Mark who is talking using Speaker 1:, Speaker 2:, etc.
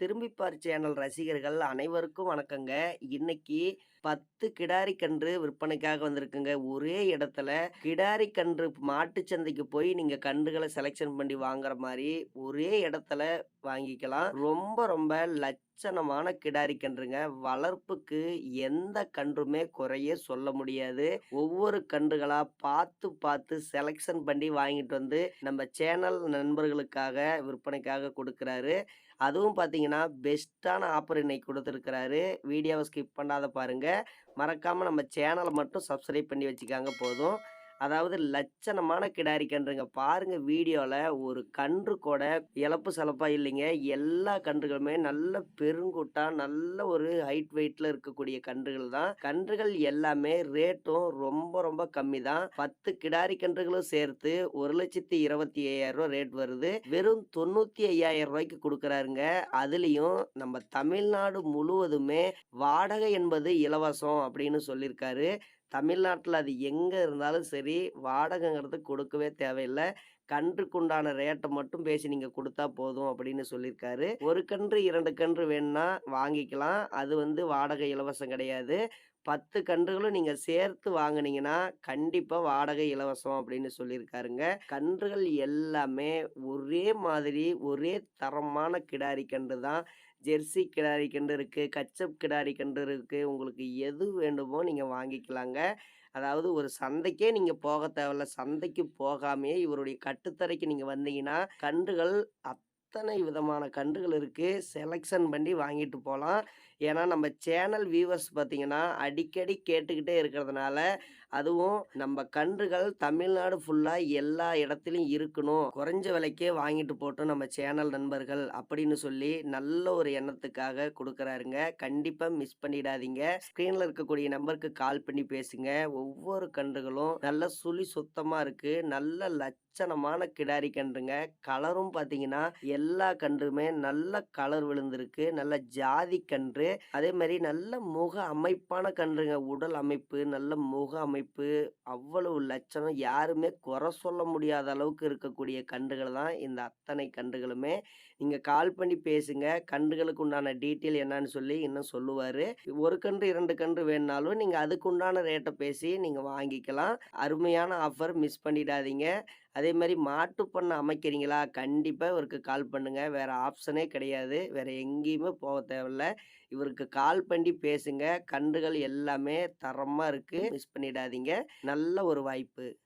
Speaker 1: திரும்பிப்பார் channel ரசிகர்கள் அனைவருக்கும் வணக்கங்க. இன்னைக்கு பத்து கிடாரி கன்று விற்பனைக்காக வந்திருக்குங்க. ஒரே இடத்துல கிடாரி கன்று மாட்டு சந்தைக்கு போய் நீங்க கன்றுகளை செலெக்ஷன் பண்ணி வாங்குற மாதிரி ஒரே இடத்துல வாங்கிக்கலாம். ரொம்ப ரொம்ப லட்சணமான கிடாரி கன்றுங்க வளர்ப்புக்கு எந்த கன்றுமே குறைய சொல்ல முடியாது. ஒவ்வொரு கன்றுகளா பார்த்து பார்த்து செலெக்ஷன் பண்ணி வாங்கிட்டு வந்து நம்ம சேனல் நண்பர்களுக்காக விற்பனைக்காக கொடுக்குறாரு. அதுவும் பார்த்தீங்கன்னா பெஸ்ட்டான ஆஃபர் இன்னைக்கு கொடுத்துருக்கிறாரு. வீடியோவை ஸ்கிப் பண்ணாத பாருங்கள் மறக்காமல் நம்ம சேனலை மட்டும் சப்ஸ்கிரைப் பண்ணி வச்சுக்காங்க போதும். அதாவது லட்சணமான கிடாரி கன்றுங்க பாருங்க வீடியோவில் ஒரு கன்று கூட இழப்பு சலப்பாக இல்லைங்க. எல்லா கன்றுகளுமே நல்ல பெருங்குட்டா நல்ல ஒரு ஹைட் வெயிட்ல இருக்கக்கூடிய கன்றுகள் தான். கன்றுகள் எல்லாமே ரேட்டும் ரொம்ப ரொம்ப கம்மி தான். பத்து கிடாரி கன்றுகளும் சேர்த்து ஒரு லட்சத்தி இருபத்தி ஐயாயிரம் ரூபா ரேட் வருது. வெறும் தொண்ணூத்தி ஐயாயிரம் ரூபாய்க்கு கொடுக்குறாருங்க. அதுலயும் நம்ம தமிழ்நாடு முழுவதுமே வாடகை என்பது இலவசம் அப்படின்னு சொல்லியிருக்காரு தமிழ்நாட்டில் அது எங்கே இருந்தாலும் சரி வாடகைங்கிறது கொடுக்கவே தேவையில்லை. கன்றுக்குண்டான ரேட்டை மட்டும் பேசி நீங்கள் கொடுத்தா போதும் அப்படின்னு சொல்லியிருக்காரு ஒரு கன்று இரண்டு கன்று வேணும்னா வாங்கிக்கலாம். அது வந்து வாடகை இலவசம் கிடையாது. பத்து கன்றுகளும் நீங்கள் சேர்த்து வாங்குனீங்கன்னா கண்டிப்பாக வாடகை இலவசம் அப்படின்னு சொல்லியிருக்காருங்க கன்றுகள் எல்லாமே ஒரே மாதிரி ஒரே தரமான கிடாரி கன்று தான். ஜெர்சி கிடாரி கன்று இருக்குது கச்சப் கிடாரி கன்று இருக்குது உங்களுக்கு எது வேண்டுமோ நீங்கள் வாங்கிக்கலாங்க. அதாவது ஒரு சந்தைக்கே நீங்கள் போக தேவையில்ல. சந்தைக்கு போகாமே இவருடைய கட்டுத்தரைக்கு நீங்கள் வந்தீங்கன்னா கன்றுகள் அத்தனை விதமான கன்றுகள் இருக்குது செலெக்ஷன் பண்ணி வாங்கிட்டு போகலாம் ஏன்னா நம்ம சேனல் வியூவர்ஸ் பார்த்திங்கன்னா அடிக்கடி கேட்டுக்கிட்டே இருக்கிறதுனால அதுவும் நம்ம கன்றுகள் தமிழ்நாடு ஃபுல்லாக எல்லா இடத்துலையும் இருக்கணும். குறைஞ்ச விலைக்கே வாங்கிட்டு போட்டோம் நம்ம சேனல் நண்பர்கள் அப்படின்னு சொல்லி நல்ல ஒரு எண்ணத்துக்காக கொடுக்குறாருங்க. கண்டிப்பாக மிஸ் பண்ணிடாதீங்க. ஸ்க்ரீனில் இருக்கக்கூடிய நம்பருக்கு கால் பண்ணி பேசுங்க. ஒவ்வொரு கன்றுகளும் நல்ல சுழி சுத்தமாக இருக்குது நல்ல லட்சணமான கிடாரி கன்றுங்க. கலரும் பார்த்தீங்கன்னா எல்லா கன்றுமே நல்ல கலர் விழுந்திருக்கு. நல்ல ஜாதி கன்று. அதே மாதிரி நல்ல முக அமைப்பான கன்றுங்க. உடல் அமைப்பு நல்ல முக அமைப்பு. அவ்வளவு லட்சணம். யாருமே குறை சொல்ல முடியாத அளவுக்கு இருக்கக்கூடிய கன்றுகள் தான் இந்த அத்தனை கன்றுகளுமே. நீங்கள் கால் பண்ணி பேசுங்க. கன்றுகளுக்கு உண்டான டீட்டெயில் என்னன்னு சொல்லி இன்னும் சொல்லுவார். ஒரு கன்று இரண்டு கன்று வேணுனாலும் நீங்கள் அதுக்கு உண்டான ரேட்டை பேசி நீங்கள் வாங்கிக்கலாம். அருமையான ஆஃபர் மிஸ் பண்ணிடாதீங்க. அதே மாதிரி மாட்டு பண்ணை அமைக்கிறீங்களா? கண்டிப்பாக இவருக்கு கால் பண்ணுங்கள் வேறு ஆப்ஷனே கிடையாது. வேறு எங்கேயுமே போக தேவையில்ல. இவருக்கு கால் பண்ணி பேசுங்க. கன்றுகள் எல்லாமே தரமாக இருக்குது மிஸ் பண்ணிடாதீங்க. நல்ல ஒரு வாய்ப்பு.